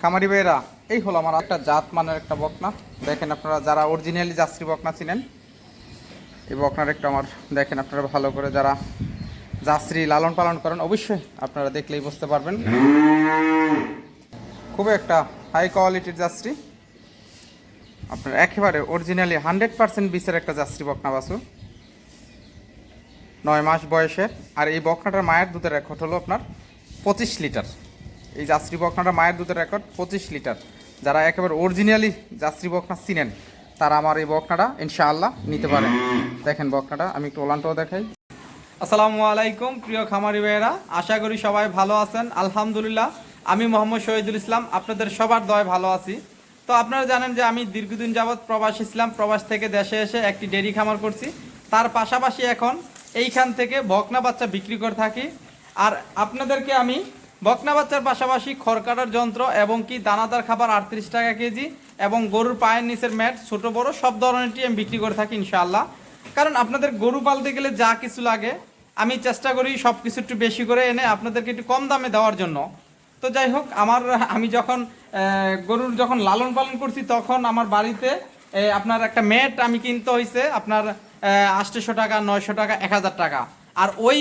খামারি ভাইয়েরা, এই হলো আমার একটা জাত মানের একটা বকনা। দেখেন আপনারা যারা অরিজিনালি জার্সি বকনা চিনেন, এই বকনার একটা আমার দেখেন আপনারা ভালো করে যারা জার্সি লালন পালন করেন, অবশ্যই আপনারা দেখলেই বুঝতে পারবেন। খুবই একটা হাই কোয়ালিটির জার্সি। আপনার একেবারে অরিজিনালি হান্ড্রেড পার্সেন্ট বিসের একটা জার্সি বকনা বাসু নয় মাস বয়সের আর এই বকনাটার মায়ের দুধের রেকর্ড হলো আপনার পঁচিশ লিটার। এই জার্সি বকনাটা মায়ের দুধের রেকর্ড পঁচিশ লিটার। যারা একেবারে অরিজিনালি জার্সি বকনা চিনেন, তারা আমার এই বকনাটা ইনশাআল্লাহ নিতে পারেন। দেখেন বকনাটা, আমি একটু ওলানটাও দেখাই। আসসালামু আলাইকুম, প্রিয় খামারি ভাইয়েরা। আশা করি সবাই ভালো আছেন। আলহামদুলিল্লাহ, আমি মোহাম্মদ শহীদুল ইসলাম। আপনাদের সবার দয় ভালো আছি। তো আপনারা জানেন যে আমি দীর্ঘদিন যাবৎ প্রবাস ইসলাম প্রবাস থেকে দেশে এসে একটি ডেরি খামার করছি। তার পাশাপাশি এখন এইখান থেকে বকনা বাচ্চা বিক্রি করে থাকি। আর আপনাদেরকে আমি বকনা বাচ্চার পাশাপাশি খড় কাটার যন্ত্র এবং কি দানাদার খাবার আটত্রিশ টাকা কেজি এবং গরুর পায়ের নিচের ম্যাট, ছোট, বড়, সব ধরনেরটি আমি বিক্রি করে থাকি ইনশাআল্লাহ। কারণ আপনাদের গরু পালতে গেলে যা কিছু লাগে, আমি চেষ্টা করি সব কিছু একটু বেশি করে এনে আপনাদেরকে একটু কম দামে দেওয়ার জন্য। তো যাই হোক, আমার, আমি যখন গরুর যখন লালন পালন করছি তখন আমার বাড়িতে আপনার একটা ম্যাট আমি কিনতে হয়েছে আপনার আটশোশো টাকা, নয়শো টাকা, এক হাজার টাকা। আর ওই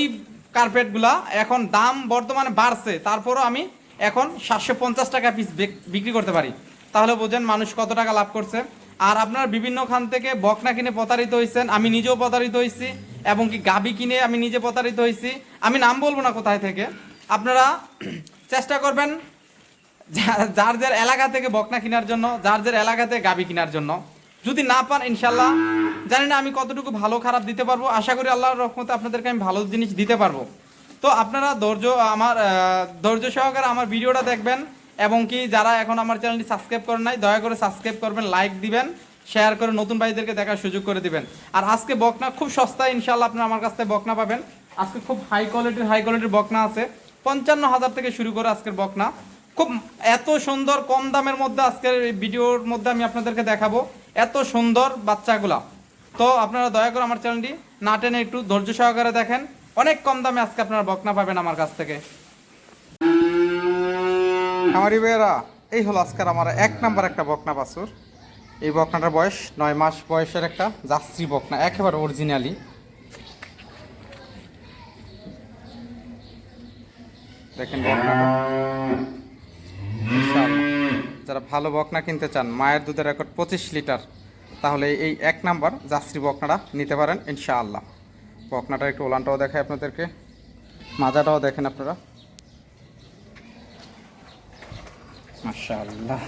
কার্পেটগুলা এখন দাম বর্তমানে বাড়ছে, তারপরও আমি এখন সাতশো পঞ্চাশ টাকা পিস বিক্রি করতে পারি। তাহলে বোঝেন মানুষ কত টাকা লাভ করছে। আর আপনার বিভিন্ন খান থেকে বকনা কিনে প্রতারিত হয়েছেন আমি নিজেও প্রতারিত হয়েছি এবং কি গাবি কিনে আমি নিজে প্রতারিত হয়েছি আমি নাম বলব না কোথায় থেকে। আপনারা চেষ্টা করবেন যার যার এলাকা থেকে বকনা কেনার জন্য, যার যার এলাকাতে গাবি কেনার জন্য। যদি না পান ইনশাল্লাহ জানি না আমি কতটুকু ভালো, খারাপ দিতে পারব। আশা করি আল্লাহর রহমতে আপনাদেরকে আমি ভালো জিনিস দিতে পারব। তো আপনারা ধৈর্য আমার ধৈর্য সহকারে আমার ভিডিওটা দেখবেন এবং কি যারা এখন আমার চ্যানেলটি সাবস্ক্রাইব করেন নাই, দয়া করে সাবস্ক্রাইব করবেন, লাইক দিবেন, শেয়ার করে নতুন ভাইদেরকে দেখার সুযোগ করে দিবেন। আর আজকে বকনা খুব সস্তায় ইনশাল্লাহ আপনারা আমার কাছ থেকে বকনা পাবেন। আজকে খুব হাই কোয়ালিটির হাই কোয়ালিটির বকনা আছে। পঞ্চান্ন হাজার থেকে শুরু করে আজকের বকনা। খুব এত সুন্দর, কম দামের মধ্যে আজকের ভিডিওর মধ্যে আমি আপনাদেরকে দেখাবো। এত সুন্দর বাচ্চাগুলা। তো আপনারা দয়া করে আমার চ্যানেলটি না টেনে একটু ধৈর্য সহকারে দেখেন। অনেক কম দামে আজকে আপনারা বকনা পাবেন আমার কাছ থেকে। খামারি ভাইয়েরা, এই হলো আজকের আমার এক নাম্বার একটা বকনা বাছুর। এই বকনাটার বয়স নয় মাস বয়সের একটা জার্সি বকনা, একেবারে অরিজিনালি দেখেন বকনাটা। যারা ভালো বকনা কিনতে চান, মায়ের দুধের রেকর্ড পঁচিশ লিটার, তাহলে এই এক নাম্বার জার্সি বকনাটা নিতে পারেন ইনশাআল্লাহ। বকনাটা একটু ওলানটাও দেখায় আপনাদেরকে, মাজাটাও দেখেন আপনারা। মাশাআল্লাহ,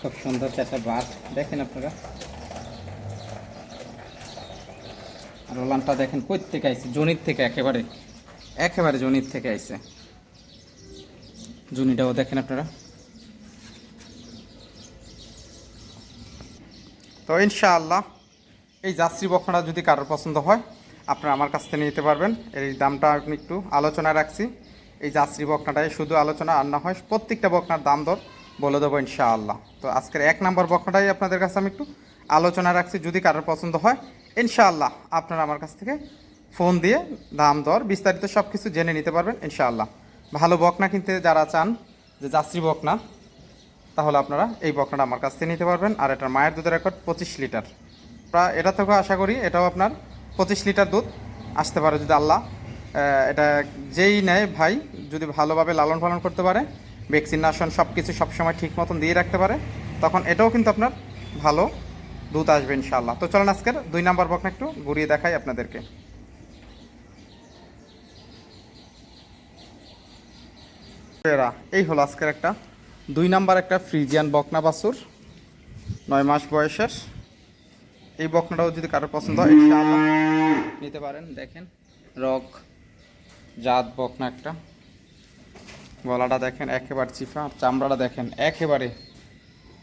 খুব সুন্দর একটা বার, দেখেন আপনারা। আর ওলানটা দেখেন কই থেকে আইছে, জনির থেকে একেবারে একেবারে জনির থেকে আইছে। জুনিটাও দেখেন আপনারা। তো ইনশাআল্লাহ এই যাত্রী বকনাটা যদি কারোর পছন্দ হয়, আপনারা আমার কাছ থেকে নিতে পারবেন। এর দামটা আমি একটু আলোচনা রাখছি। এই যাত্রী বকনাটাই শুধু আলোচনা আর না হয় প্রত্যেকটা বকনার দাম দর বলে দেবো ইনশাআল্লাহ। তো আজকের এক নম্বর বকনাটাই আপনাদের কাছে আমি একটু আলোচনা রাখছি, যদি কারোর পছন্দ হয়, ইনশাআল্লাহ আপনারা আমার কাছ থেকে ফোন দিয়ে দাম দর, বিস্তারিত সব কিছু জেনে নিতে পারবেন ইনশাআল্লাহ। ভালো বকনা কিনতে যারা চান, যে যাত্রী বকনা তাহলে আপনারা এই বকনাটা আমার কাছ থেকে নিতে পারবেন। আর এটার মায়ের দুধের রেকর্ড পঁচিশ লিটার। প্রায় এটা থেকেও আশা করি এটাও আপনার পঁচিশ লিটার দুধ আসতে পারে যদি আল্লাহ এটা যেই নেয় ভাই, যদি ভালোভাবে লালন পালন করতে পারে ভ্যাকসিনেশন সব কিছু সবসময় ঠিক মতন দিয়ে রাখতে পারে, তখন এটাও কিন্তু আপনার ভালো দুধ আসবে ইনশাআল্লাহ। তো চলেন আজকের দুই নাম্বার বকনা একটু ঘুরিয়ে দেখাই আপনাদেরকে। এই হলো আজকের একটা দুই নাম্বার একটা ফ্রিজিয়ান বকনা বাসুর নয় মাস বয়সের। এই বকনাটাও যদি কারোর পছন্দ হয় নিতে পারেন। দেখেন রক জাত বকনা একটা। গলাটা দেখেন একেবারে চিফা চামড়াটা দেখেন একেবারে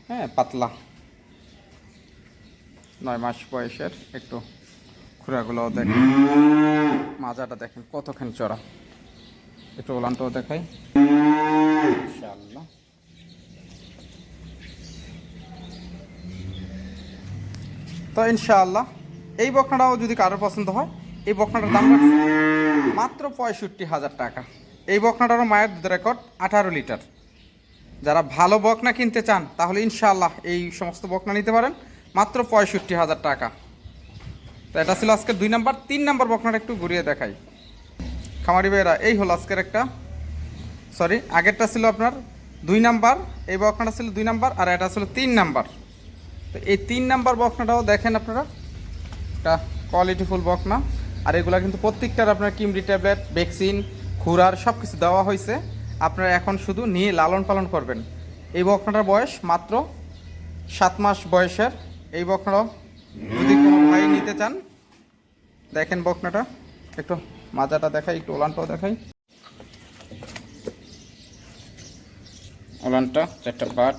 হ্যাঁ পাতলা। নয় মাস বয়সের একটু খুঁড়াগুলোও দেখেন। মাজাটা দেখেন কতখানি চড়া। একটু ওলানটাও দেখাই। ইনশাআল্লাহ। তো ইনশাআল্লাহ, এই বকনাটাও যদি কারোর পছন্দ হয়, এই বকনাটার দাম রাখছে মাত্র পঁয়ষট্টি হাজার টাকা। এই বকনাটারও মায়ের দুধ রেকর্ড আঠারো লিটার। যারা ভালো বকনা কিনতে চান, তাহলে ইনশাআল্লাহ এই সমস্ত বকনা নিতে পারেন, মাত্র পঁয়ষট্টি হাজার টাকা। তো এটা ছিল আজকে দুই নাম্বার। তিন নাম্বার বকনাটা একটু ঘুরিয়ে দেখাই। খামারি ভাইয়েরা, এই হলো আজকের একটা সরি আগেরটা ছিল আপনার দুই নাম্বার, এই বকনাটা ছিল দুই নাম্বার, আর এটা ছিল তিন নাম্বার। তো এই তিন নাম্বার বকনাটাও দেখেন আপনারা। একটা কোয়ালিটিফুল বকনা। আর এগুলা কিন্তু প্রত্যেকটার আপনার কিমরি ট্যাবলেট, ভ্যাকসিন, খুরার সব কিছু দেওয়া হয়েছে। আপনারা এখন শুধু নিয়ে লালন পালন করবেন। এই বকনাটার বয়স মাত্র সাত মাস বয়সের। এই বকনাটাও যদি কোনো ভাই নিতে চান, দেখেন বকনাটা। একটু মাজাটা দেখাই, একটু ওলানটাও দেখাই। ওলানটা, চারটা বাট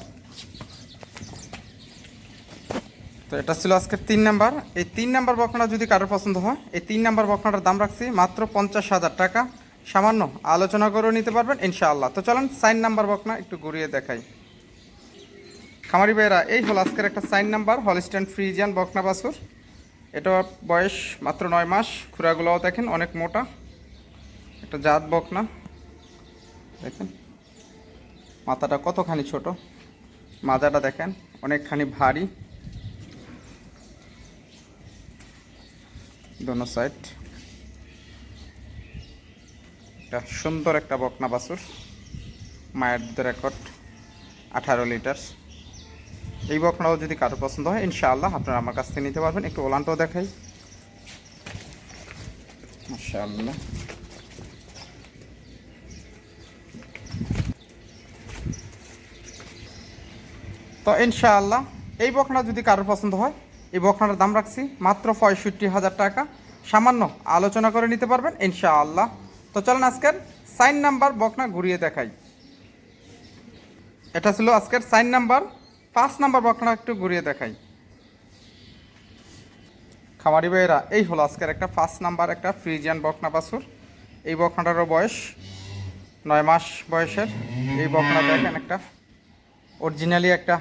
তো এটা ছিল আজকের তিন নাম্বার। এই তিন নাম্বার বকনা যদি কারোর পছন্দ হয়, এই তিন নাম্বার বকনাটার দাম রাখছি মাত্র পঞ্চাশ হাজার টাকা। সামান্য আলোচনা করেও নিতে পারবেন, ইনশাআল্লাহ। তো চলেন, সাইন নাম্বার বকনা একটু ঘুরিয়ে দেখাই। খামারি ভাইয়েরা, এই হলো আজকের একটা সাইন নাম্বার, হলিস্ট্যান্ড ফ্রিজিয়ান বকনা বাসুর এটা বয়স মাত্র নয় মাস, খুরাগুলোও দেখেন অনেক মোটা। একটা জাত বকনা, দেখেন। মাথাটা কতখানি ছোট, মাজাটা দেখেন, অনেকখানি ভারী। দোনো সাইড একটা সুন্দর একটা বকনা বাছুর মায়ের দুধের রেকর্ড আঠারো লিটার এই বকনাও যদি কারও পছন্দ হয়, ইনশাআল্লাহ আপনারা আমার কাছ থেকে নিতে পারবেন। একটু ওলানটাও দেখাই। মাশাআল্লাহ। তো ইনশাআল্লাহ, এই বকনা যদি কারোর পছন্দ হয় এই বকনাটার দাম রাখছি মাত্র পঁয়ষট্টি হাজার টাকা। সামান্য আলোচনা করে নিতে পারবেন, ইনশাআল্লাহ। তো চলেন আজকের সাইন নাম্বার বকনা ঘুরিয়ে দেখাই। এটা ছিল আজকের সাইন নাম্বার। পাঁচ নাম্বার বকনা একটু ঘুরিয়ে দেখাই। খামারি ভাইয়েরা, এই হলো আজকের একটা ফার্স্ট নাম্বার একটা ফ্রিজিয়ান বকনা বাছুর। এই বকনাটারও বয়স নয় মাস বয়সের। এই বকনা দেখেন একটা অরিজিনালি একটা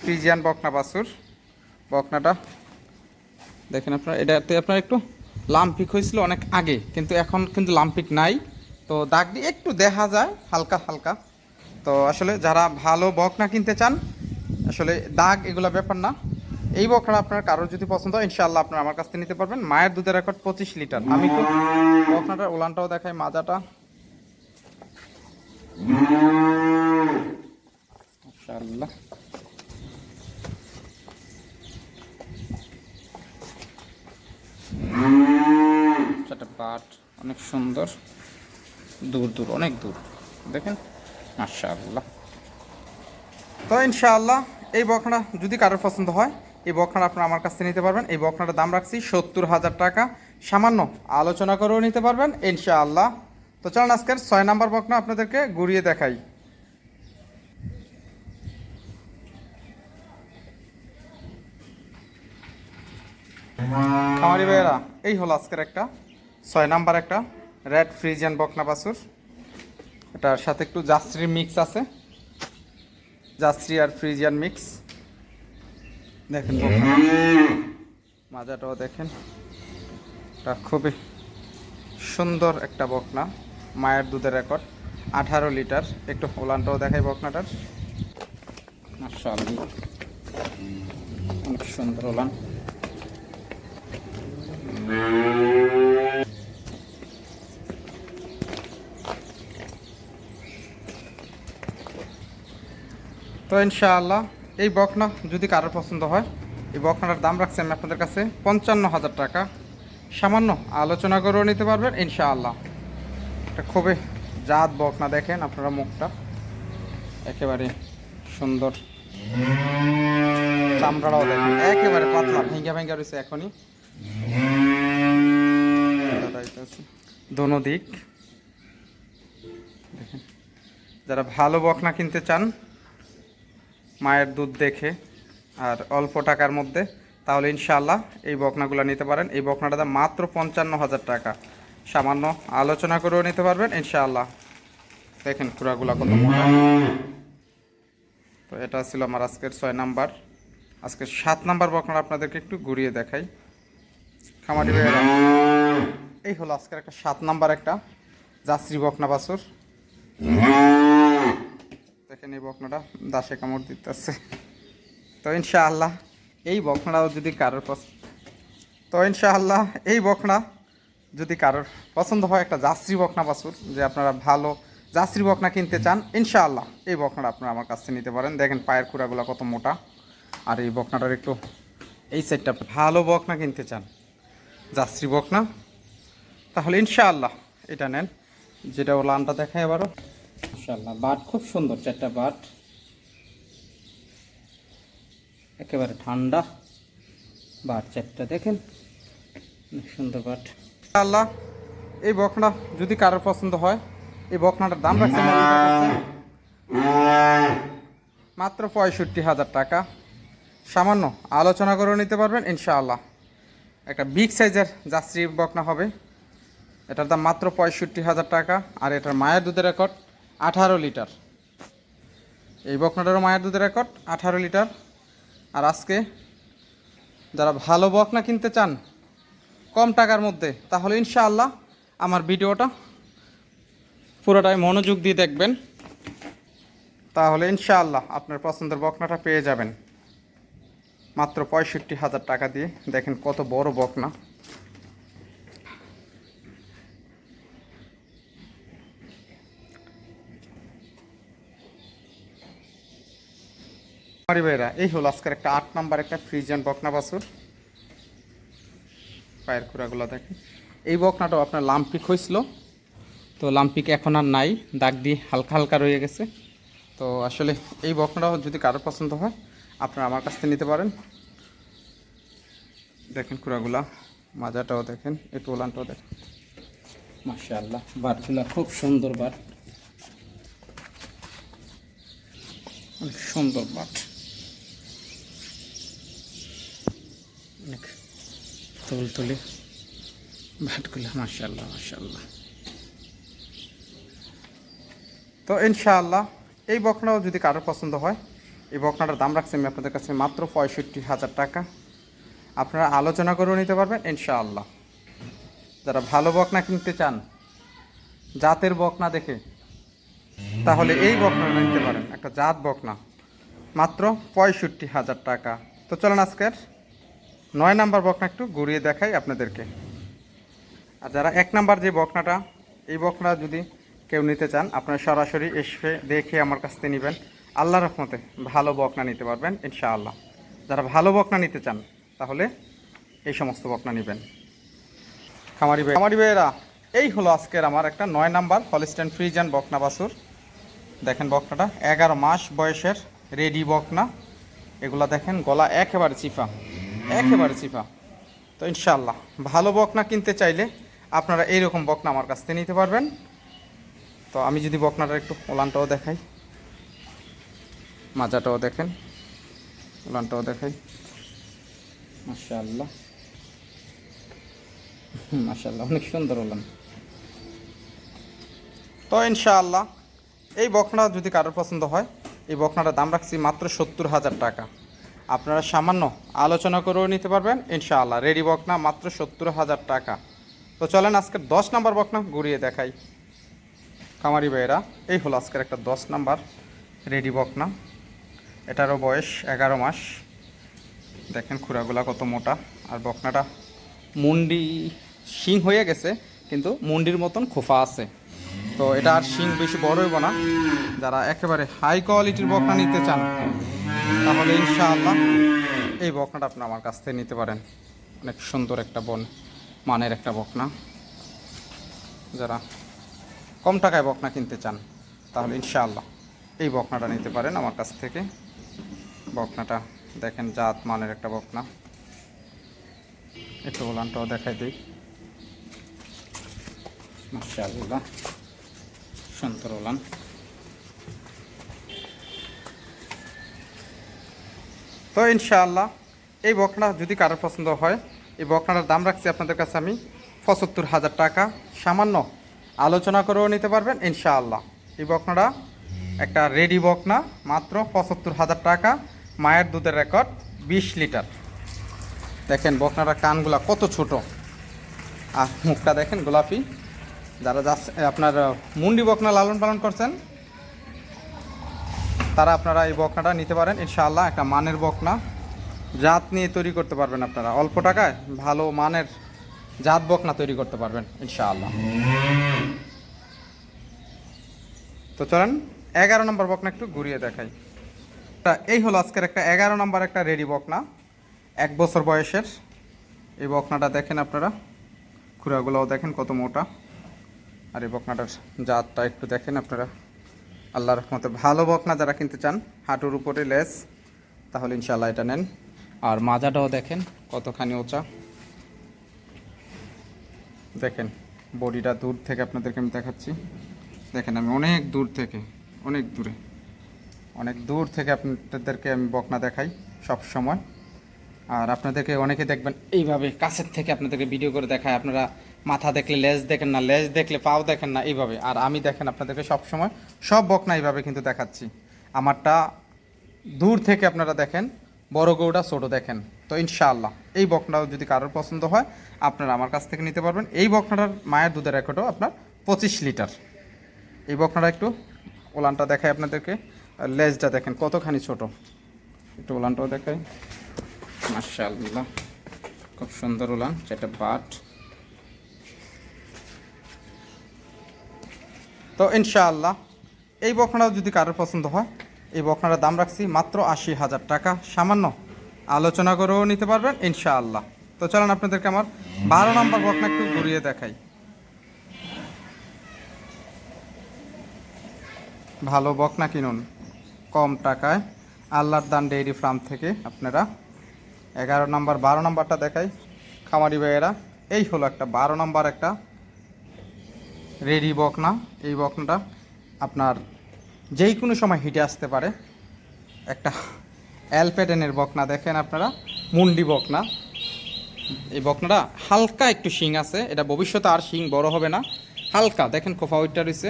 ফ্রিজিয়ান বকনা বাছুর। বকনাটা। দেখেন আপনার, এটাতে আপনার একটু লাম্পিক হয়েছিল অনেক আগে, কিন্তু এখন কিন্তু লাম্পিক নাই। তো দাগটি একটু দেখা যায়, হালকা হালকা। তো আসলে যারা ভালো বকনা কিনতে চান, আসলে দাগ এগুলো ব্যাপার না। এই বকনা আপনার কারোর যদি পছন্দ হয়, ইনশাআল্লাহ আপনার আমার কাছ থেকে নিতে পারবেন। মায়ের দুধের রেকর্ড পঁচিশ লিটার। আমি তো বকনাটার ওলানটাও দেখাই, মাজাটা। মাশাআল্লাহ। সেটা পাট, অনেক সুন্দর। দূর দূর, অনেক দূর। দেখেন? মাশাআল্লাহ। তো ইনশাআল্লাহ, এই বকনা যদি কারোর পছন্দ হয়, এই বকনাটা আপনারা আমার কাছ থেকে নিতে পারবেন। এই বকনাটার দাম রাখছি সত্তর হাজার টাকা। সামান্য আলোচনা করেও নিতে পারবেন, ইনশাআল্লাহ। তো চলুন আজকের ছয় নাম্বার বকনা আপনাদেরকে ঘুরিয়ে দেখাই। খামারি ভাইয়েরা, এই হলো আজকের একটা। ছয় নাম্বার একটা রেড ফ্রিজিয়ান বকনা বাছুর। এটার সাথে একটু জাস্ত্রির মিক্স আছে। জাস্ত্রি আর ফ্রিজিয়ান মিক্স দেখেন মাজাটাও দেখেন। এটা খুবই সুন্দর একটা বকনা, মায়ের দুধের রেকর্ড। আঠারো লিটার, একটু ওলানটাও দেখাই বকনাটার। মাশাআল্লাহ। অনেক সুন্দর ওলান তো ইনশাআল্লাহ, এই বকনা যদি কারোর পছন্দ হয়, এই বকনাটার দাম রাখছি আমি আপনাদের কাছে পঞ্চান্ন হাজার টাকা। সামান্য আলোচনা করেও নিতে পারবেন, ইনশাআল্লাহ। এটা খুবই জাত বকনা দেখেন আপনারা মুখটা। একেবারে সুন্দর। চামড়াটাও দেখেন, একেবারে পাতলা ভেঙ্গা ভেঙ্গা রয়েছে এখনই। দোনো দিক। দেখেন, যারা ভালো বকনা কিনতে চান, মায়ের দুধ দেখে আর অল্প টাকার মধ্যে, তাহলে ইনশাআল্লাহ এই বকনাগুলো নিতে পারেন। এই বকনাটা দাম মাত্র পঞ্চান্ন হাজার টাকা। সামান্য আলোচনা করেও নিতে পারবেন, ইনশাআল্লাহ। দেখেন খুরাগুলা কত তো এটা ছিল আমার আজকের ছয় নাম্বার। আজকের সাত নাম্বার বকনা আপনাদেরকে একটু ঘুরিয়ে দেখাই। খামারি ভাইয়েরা এই হলো আজকের একটা সাত নাম্বার একটা জাশ্রী বকনা বাছুর। দেখেন এই বকনাটা দাসে কামড় দিতেছে। তো ইনশাআল্লাহ, এই বকনাটাও যদি কারোর তো ইনশাআল্লাহ এই বকনা যদি কারোর পছন্দ হয়, একটা জার্সি বকনা বাছুর, যে আপনারা ভালো জার্সি বকনা কিনতে চান, ইনশাআল্লাহ এই বকনাটা আপনারা আমার কাছ নিতে পারেন। দেখেন পায়ের কুড়াগুলো কত মোটা। আর এই বকনাটার একটু এই সাইডটা ভালো বকনা কিনতে চান জার্সি বকনা। তাহলে ইনশাআল্লাহ এটা নেন। যেটা ও লানটা দেখায় এবারও ইনশাআল্লাহ বাট খুব সুন্দর চারটা বাট। একেবারে ঠান্ডা বাট চারটা দেখেন। সুন্দর বাট। আল্লাহ এই বকনা যদি কারোর পছন্দ হয় এই বকনাটার দাম রাখছে মাত্র পঁয়ষট্টি হাজার টাকা। সামান্য আলোচনা করে নিতে পারবেন ইনশাআল্লাহ। একটা বিগ সাইজের যাত্রী বকনা হবে। এটার দাম মাত্র পঁয়ষট্টি হাজার টাকা, আর এটার মায়ের দুধের রেকর্ড আঠারো লিটার। এই বকনাটারও মায়ের দুধের রেকর্ড আঠারো লিটার। আর আজকে যারা ভালো বকনা কিনতে চান কম টাকার মধ্যে, তাহলে ইনশাআল্লাহ আমার ভিডিওটা পুরোটাই মনোযোগ দিয়ে দেখবেন। তাহলে ইনশাআল্লাহ আপনার পছন্দের বকনাটা পেয়ে যাবেন। মাত্র পঁয়ষট্টি হাজার টাকা দিয়ে দেখেন কত বড় বকনা। আমারি ভাইরা, এই হলো আজকের একটা আট নাম্বার একটা ফ্রিজিয়ান বকনা বাছুর। পায়ের কুড়াগুলো দেখেন। এই বকনাটাও আপনার লাম্পিক হয়েছিল। তো লাম্পিক এখন আর নাই, দাগ দিয়ে হালকা হালকা রয়ে গেছে। তো আসলে এই বকনাটাও যদি কারোর পছন্দ হয়, আপনারা আমার কাছ থেকে নিতে পারেন। দেখেন কুড়াগুলা মাজাটাও দেখেন, একটু ওলানটাও দেখেন। মাশাআল্লাহ বাটগুলা খুব সুন্দর বাট। অনেক সুন্দর বাট। অনেক তুল তুলি ভাটগুলো মাশাল্লাহ মাশাল্লাহ তো ইনশাআল্লাহ, এই বকনাও যদি কারোর পছন্দ হয়, এই বকনাটার দাম রাখছি আমি আপনাদের কাছে মাত্র পঁয়ষট্টি হাজার টাকা। আপনারা আলোচনা করেও নিতে পারবেন, ইনশাআল্লাহ। যারা ভালো বকনা কিনতে চান, জাতের বকনা দেখে, তাহলে এই বকনাটা নিতে পারেন, একটা জাত বকনা। মাত্র পঁয়ষট্টি হাজার টাকা। তো চলেন আজকের নয় নাম্বার বকনা একটু ঘুরিয়ে দেখাই আপনাদেরকে। আর যারা এক নাম্বার যে বকনাটা, এই বকনা যদি কেউ নিতে চান, আপনারা সরাসরি এসে দেখে আমার কাছ থেকে নেবেন। আল্লাহ রহমতে ভালো বকনা নিতে পারবেন, ইনশাআল্লাহ। যারা ভালো বকনা নিতে চান, তাহলে এই সমস্ত বকনা নেবেন। খামারি ভাই খামারি ভাইয়েরা, এই হলো আজকের আমার একটা নয় নাম্বার হলিস্টেন ফ্রিজান বকনা বাসুর দেখেন বকনাটা, এগারো মাস বয়সের রেডি বকনা। এগুলা দেখেন, গলা একেবারে চিফা। একেবারে চিফা তো ইনশাল্লাহ ভালো বকনা কিনতে চাইলে আপনারা এইরকম বকনা আমার কাছ থেকে নিতে পারবেন। তো আমি যদি বকনাটা একটু ওলানটাও দেখাই। মাজাটাও দেখেন, ওলানটাও দেখাই। মাশাআল্লাহ। মাশাআল্লাহ, অনেক সুন্দর ওলান। তো ইনশাআল্লাহ, এই বকনা যদি কারোর পছন্দ হয়, এই বকনাটার দাম রাখছি মাত্র সত্তর হাজার টাকা। আপনারা সামান্য আলোচনা করেও নিতে পারবেন। ইনশাআল্লাহ রেডি বকনা মাত্র সত্তর হাজার টাকা। তো চলেন আজকের দশ নাম্বার বকনা ঘুরিয়ে দেখাই। কামারি ভাইয়েরা, এই হলো আজকের একটা দশ নাম্বার রেডি বকনা। এটারও বয়স এগারো মাস। দেখেন খুঁড়াগুলা কত মোটা। আর বকনাটা মুন্ডি শিং হয়ে গেছে, কিন্তু মুন্ডির মতন খোফা আছে। তো এটা আর শিং বেশি বড় হইব না। যারা একেবারে হাই কোয়ালিটির বকনা নিতে চান তাহলে ইনশাআল্লাহ এই বকনাটা আপনি আমার কাছ থেকে নিতে পারেন। অনেক সুন্দর একটা বন, মানের একটা বকনা। যারা কম টাকায় বকনা কিনতে চান, তাহলে ইনশাআল্লাহ এই বকনাটা নিতে পারেন আমার কাছ থেকে। বকনাটা দেখেন জাত, মানের একটা বকনা। একটু ওলানটাও দেখাই দিই। মাশাআল্লাহ, সুন্দর ওলান। তো ইনশাআল্লাহ, এই বকনা যদি কারোর পছন্দ হয়, এই বকনাটার দাম রাখছি আপনাদের কাছে আমি পঁচাত্তর হাজার টাকা। সামান্য আলোচনা করেও নিতে পারবেন, ইনশাআল্লাহ। এই বকনাটা একটা রেডি বকনা, মাত্র পঁচাত্তর হাজার টাকা, মায়ের দুধের রেকর্ড বিশ লিটার। দেখেন বকনাটার কানগুলা কত ছোট। আর মুখটা দেখেন গোলাপি। যারা যাচ্ছে, আপনার মুন্ডি বকনা লালন পালন করছেন তারা আপনারা এই বকনাটা নিতে পারেন। ইনশাআল্লাহ একটা মানের বকনা। জাত নিয়ে তৈরি করতে পারবেন আপনারা। অল্প টাকায় ভালো মানের জাত বকনা তৈরি করতে পারবেন, ইনশাআল্লাহ। তো চলেন, এগারো নম্বর বকনা একটু ঘুরিয়ে দেখাই। তা এই হলো আজকের একটা এগারো নম্বর একটা রেডি বকনা। এক বছর বয়সের। এই বকনাটা দেখেন আপনারা। খুঁড়াগুলোও দেখেন কত মোটা। আর এই বকনাটার জাতটা একটু দেখেন আপনারা। আল্লাহর রহমতে ভালো বকনা যারা কিনতে চান হাঁটুর উপরে লেস, তাহলে ইনশাল্লাহ এটা নেন। আর মাজাটাও দেখেন, কতখানি ওচা। দেখেন, বডিটা দূর থেকে আপনাদেরকে আমি দেখাচ্ছি। দেখেন, আমি অনেক দূর থেকে, অনেক দূরে, অনেক দূর থেকে আপনাদেরকে আমি বকনা দেখাই সব সময়। আর আপনাদেরকে অনেকে দেখবেন এইভাবে কাছের থেকে আপনাদেরকে ভিডিও করে দেখায়, আপনারা মাথা দেখলে লেজ দেখেন না লেজ দেখলে পাও দেখেন না, এইভাবে। আর আমি দেখেন আপনাদেরকে সব সময় সব বকনা এইভাবে কিন্তু দেখাচ্ছি। আমারটা দূর থেকে আপনারা দেখেন, বড় গৌড়া ছোটো দেখেন। তো ইনশাআল্লাহ, এই বকনাও যদি কারোর পছন্দ হয়, আপনারা আমার কাছ থেকে নিতে পারবেন। এই বকনাটার মায়ের দুধের রেকর্ডও আপনার পঁচিশ লিটার। এই বকনাটা একটু ওলানটা দেখায় আপনাদেরকে। লেজটা দেখেন, কতখানি ছোট। একটু ওলানটাও দেখায় মার্শাল্লাহ খুব সুন্দর ওলান, যেটা বাট। তো ইনশাআল্লাহ এই বকনাটাও যদি কারোর পছন্দ হয়, এই বকনাটার দাম রাখছি মাত্র আশি হাজার টাকা। সামান্য আলোচনা করেও নিতে পারবেন, ইনশাআল্লাহ। তো চলেন আপনাদেরকে আমার বারো নম্বর বকনা একটু ঘুরিয়ে দেখাই। ভালো বকনা কিনুন। কম টাকায় আল্লাহর দান ডেইরি ফার্ম থেকে আপনারা এগারো নম্বর, বারো নম্বরটা দেখাই। খামারি ভাইয়েরা, এই হলো একটা বারো নম্বর একটা রেডি বকনা এই বকনাটা আপনার যেই কোনো সময় হিটে আসতে পারে। একটা অ্যালপেডেনের বকনা দেখেন আপনারা, মুন্ডি বকনা। এই বকনাটা হালকা একটু শিং আছে, এটা ভবিষ্যতে আর শিং বড় হবে না। হালকা, দেখেন কোফা ওইটা রয়েছে।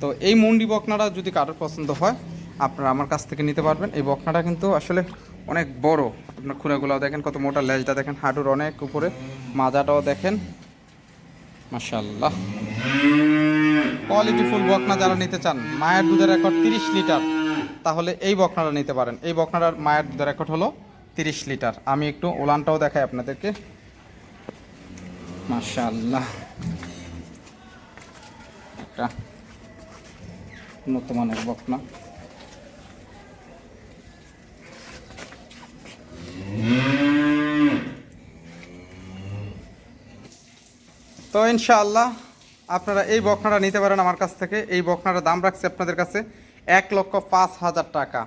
তো এই মুন্ডি বকনাটা যদি কারোর পছন্দ হয়, আপনারা আমার কাছ থেকে নিতে পারবেন। এই বকনাটা কিন্তু আসলে অনেক বড়। আপনার খুঁড়াগুলাও দেখেন, কত মোটা লেজটা দেখেন, হাঁটুর অনেক উপরে, মাজাটাও দেখেন। মাশাল্লাহ কোয়ালিটি ফুল বকনা যারা নিতে চান, মায়ের দুধের রেকর্ড তিরিশ লিটার, তাহলে এই বকনাটা নিতে পারেন। এই বকনাটার মায়ের দুধের রেকর্ড হলো তিরিশ লিটার। আমি একটু ওলানটাও দেখাই আপনাদেরকে। মাশাল্লাহ একটা উন্নত মানের বকনা। তো ইনশাআল্লাহ আপনারা এই বকনাটা নিতে পারেন আমার কাছ থেকে। এই বকনাটার দাম রাখছি আপনাদের কাছে এক লক্ষ পাঁচ হাজার টাকা।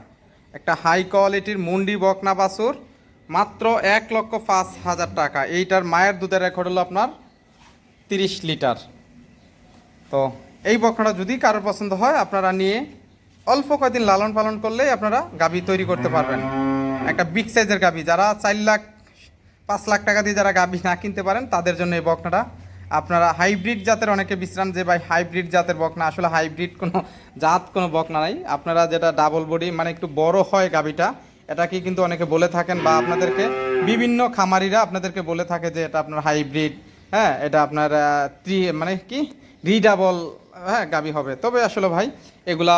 একটা হাই কোয়ালিটির মুন্ডি বকনা বাছুর, মাত্র এক লক্ষ পাঁচ হাজার টাকা। এইটার মায়ের দুধের রেকর্ড হলো আপনার তিরিশ লিটার। তো এই বকনাটা যদি কারোর পছন্দ হয়, আপনারা নিয়ে অল্প কয়দিন লালন পালন করলেই আপনারা গাভী তৈরি করতে পারবেন। একটা বিগ সাইজের গাভী, যারা চার লাখ, পাঁচ লাখ টাকা দিয়ে যারা গাভী না কিনতে পারেন, তাদের জন্য এই বকনাটা আপনারা হাইব্রিড জাতের অনেকে বিশ্রাম যে ভাই হাইব্রিড জাতের বকনা আসলে হাইব্রিড কোনো জাত, কোনো বকনা নাই আপনারা যেটা ডাবল বডি মানে একটু বড় হয় গাভীটা, এটাকে কিন্তু অনেকে বলে থাকেন বা আপনাদেরকে বিভিন্ন খামারিরা আপনাদেরকে বলে থাকে যে এটা আপনার হাইব্রিড হ্যাঁ এটা আপনার ত্রি মানে কি? রিডাবল হ্যাঁ গাবি হবে। তবে আসলে ভাই, এগুলা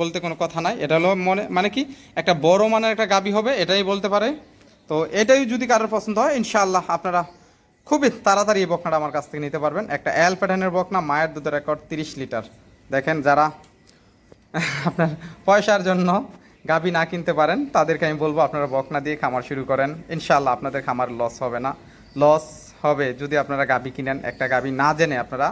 বলতে কোনো কথা নাই। এটা হলো মনে মানে কি? একটা বড় মানের একটা গাবি হবে, এটাই বলতে পারে। তো এটাই যদি কারোর পছন্দ হয়, ইনশাআল্লাহ আপনারা খুবই তাড়াতাড়ি এই বকনাটা আমার কাছ থেকে নিতে পারবেন। একটা অ্যাল প্যাটার্নের বকনা, মায়ের দুধের রেকর্ড তিরিশ লিটার। দেখেন যারা আপনার পয়সার জন্য গাভী না কিনতে পারেন, তাদেরকে আমি বলব আপনারা বকনা দিয়ে খামার শুরু করেন। ইনশাল্লাহ আপনাদের খামার লস হবে না। লস হবে যদি আপনারা গাভী কিনেন। একটা গাভী না জেনে আপনারা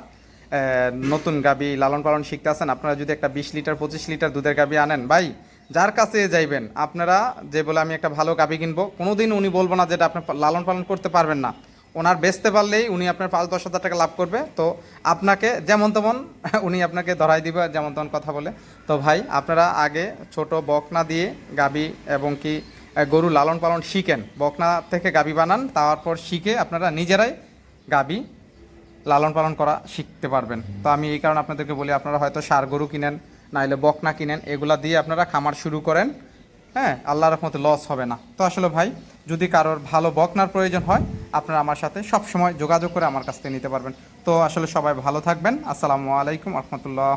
নতুন গাভী লালন পালন শিখতে আসেন। আপনারা যদি একটা বিশ লিটার, পঁচিশ লিটার দুধের গাভী আনেন, ভাই, যার কাছে যাইবেন, আপনারা যে বলে আমি একটা ভালো গাভী কিনবো, কোনোদিন উনি বলব না যেটা আপনি লালন পালন করতে পারবেন না। ওনার বেচতে পারলেই উনি আপনার পাঁচ দশ হাজার টাকা লাভ করবে। তো আপনাকে যেমন তেমন উনি আপনাকে ধরাই দিবে, যেমন তেমন কথা বলে। তো ভাই, আপনারা আগে ছোট বকনা দিয়ে গাবি এবং কি গরু লালন পালন শিখেন। বকনা থেকে গাবি বানান, তারপর শিখে আপনারা নিজেরাই গাবি লালন পালন করা শিখতে পারবেন। তো আমি এই কারণে আপনাদেরকে বলি, আপনারা হয়তো সার গরু কিনেন, নাইলে বকনা কিনেন, এগুলা দিয়ে আপনারা খামার শুরু করেন। হ্যাঁ আল্লাহ রহমতে লস হবে না। তো আসলে ভাই যদি কারোর ভালো বকনার প্রয়োজন হয়, আপনারা আমার সাথে সবসময় যোগাযোগ করে আমার কাছ থেকে নিতে পারবেন। তো আসলে সবাই ভালো থাকবেন। আসসালামু আলাইকুম রহমতুল্লাহ।